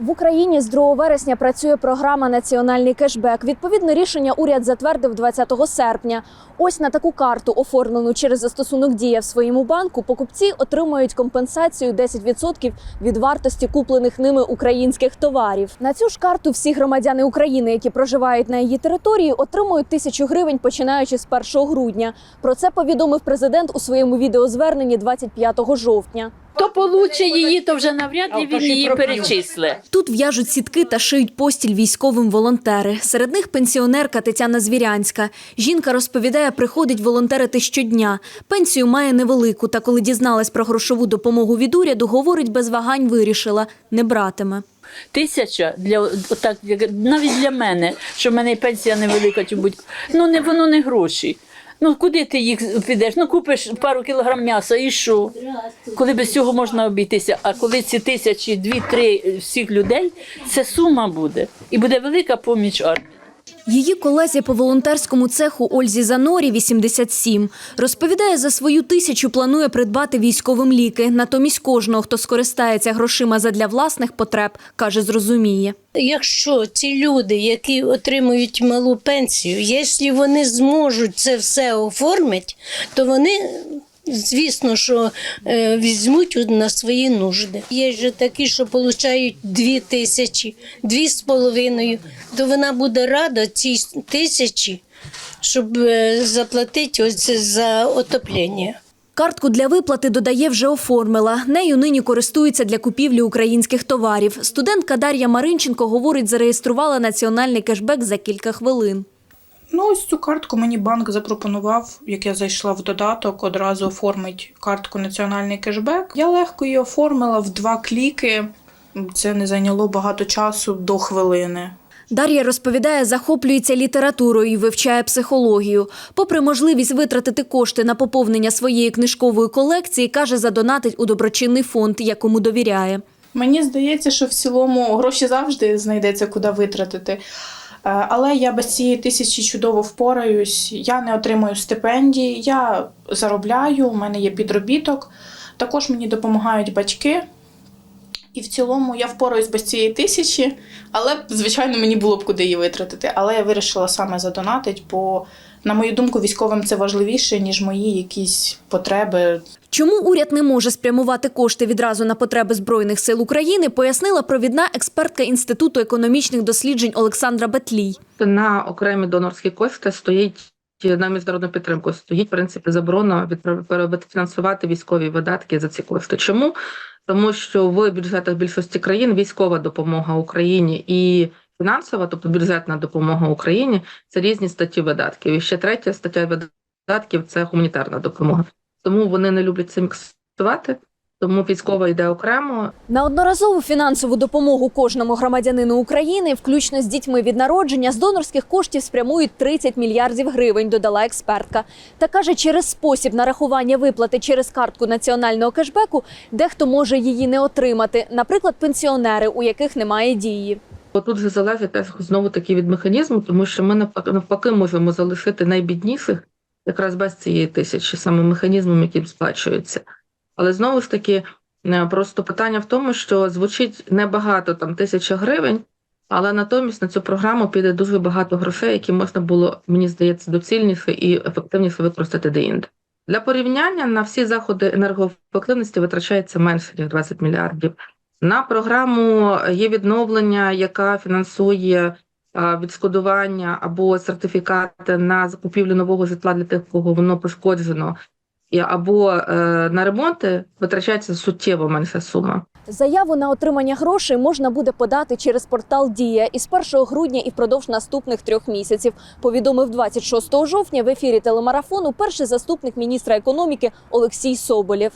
В Україні з 2 вересня працює програма Національний кешбек. Відповідне рішення уряд затвердив 20 серпня. Ось на таку карту, оформлену через застосунок дія в своєму банку, покупці отримують компенсацію 10% від вартості куплених ними українських товарів. На цю ж карту всі громадяни України, які проживають на її території, отримують тисячу гривень починаючи з 1 грудня. Про це повідомив президент у своєму відеозверненні 25 жовтня. Хто получить її, то вже навряд ли він її перечисле. Тут в'яжуть сітки та шиють постіль військовим волонтери. Серед них пенсіонерка Тетяна Звірянська. Жінка розповідає, приходить волонтерити щодня. Пенсію має невелику, та коли дізналась про грошову допомогу від уряду, говорить, без вагань вирішила – не братиме. Тисяча для отак, як- навіть для мене, що в мене пенсія невелика, чи будь ну не воно не гроші. Ну куди ти їх підеш? Ну купиш пару кілограм м'яса і що? Коли без цього можна обійтися. А коли ці тисячі, дві-три всіх людей, це сума буде. І буде велика поміч армії. Її колезі по волонтерському цеху Ользі Занорі 87. Розповідає, за свою тисячу планує придбати військовим ліки. Натомість кожного, хто скористається грошима задля власних потреб, каже, зрозуміє. Якщо ці люди, які отримують малу пенсію, якщо вони зможуть це все оформити, то вони. Звісно, що е, візьмуть на свої нужди. Є ж такі, що отримують дві тисячі, дві з половиною, то вона буде рада цій тисячі, щоб е, заплатити ось за отоплення. Картку для виплати додає вже оформила. Нею нині користується для купівлі українських товарів. Студентка Дар'я Маринченко говорить, зареєструвала національний кешбек за кілька хвилин. Ну, ось цю картку мені банк запропонував, як я зайшла в додаток, одразу оформить картку Національний кешбек. Я легко її оформила в два кліки. Це не зайняло багато часу до хвилини. Дар'я розповідає, захоплюється літературою і вивчає психологію. Попри можливість витратити кошти на поповнення своєї книжкової колекції, каже, задонатить у доброчинний фонд, якому довіряє. Мені здається, що в цілому гроші завжди знайдеться куди витратити. Е, Але я без цієї тисячі чудово впораюсь. Я не отримую стипендії, я заробляю, у мене є підробіток. Також мені допомагають батьки. І в цілому я впораюсь без цієї тисячі, але, звичайно, мені було б куди її витратити. Але я вирішила саме задонатити, бо, на мою думку, військовим це важливіше, ніж мої якісь потреби Чому уряд не може спрямувати кошти відразу на потреби Збройних сил України, пояснила провідна експертка Інституту економічних досліджень Олександра Бетлій. на окремі донорські кошти стоїть на міжнародну підтримку. Стоїть в принципі заборона фінансувати військові видатки за ці кошти. Чому? Тому що в бюджетах більшості країн військова допомога Україні і фінансова, тобто бюджетна допомога Україні, це різні статті видатків. І ще третя стаття видатків це гуманітарна допомога. Тому вони не люблять це міксувати. Тому військова йде окремо, На одноразову фінансову допомогу кожному громадянину України, включно з дітьми від народження, з донорських коштів спрямують 30 мільярдів гривень, додала експертка. Та каже, через спосіб нарахування виплати через картку національного кешбеку дехто може її не отримати, наприклад, пенсіонери, у яких немає дії. Тут же залежить знову таки від механізму, тому що ми навпаки можемо залишити найбідніших якраз без цієї тисячі, саме механізмом, яким сплачується. Але знову ж таки, е, просто питання в тому, що звучить небагато там тисяча гривень, але натомість на цю програму піде дуже багато грошей, які можна було, мені здається, доцільніше і ефективніше використати деінде. Для порівняння на всі заходи енергоефективності витрачається менше ніж 20 мільярдів. На програму є відновлення, яка фінансує відшкодування або сертифікати на закупівлю нового житла для тих, кого воно пошкоджено, або е, на ремонти витрачається суттєво менша сума. Заяву на отримання грошей можна буде подати через портал Дія із 1 грудня і впродовж наступних трьох місяців. Повідомив 26 жовтня в ефірі телемарафону перший заступник міністра економіки Олексій Соболєв.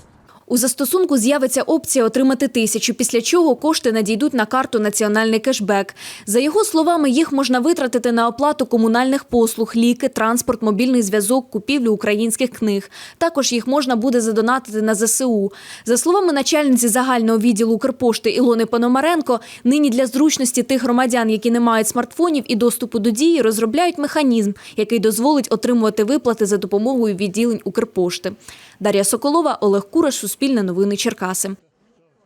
У застосунку з'явиться опція отримати тисячу, після чого кошти надійдуть на карту Національний кешбек. За його словами, їх можна витратити на оплату комунальних послуг, ліки, транспорт, мобільний зв'язок, купівлю українських книг. Також їх можна буде задонатити на ЗСУ. За словами начальниці загального відділу Укрпошти Ілони Пономаренко, нині для зручності тих громадян, які не мають смартфонів і доступу до дії, розробляють механізм, який дозволить отримувати виплати за допомогою відділень Укрпошти. Дар'я Соколова, Олег Кураш, Суспільне новини Черкаси.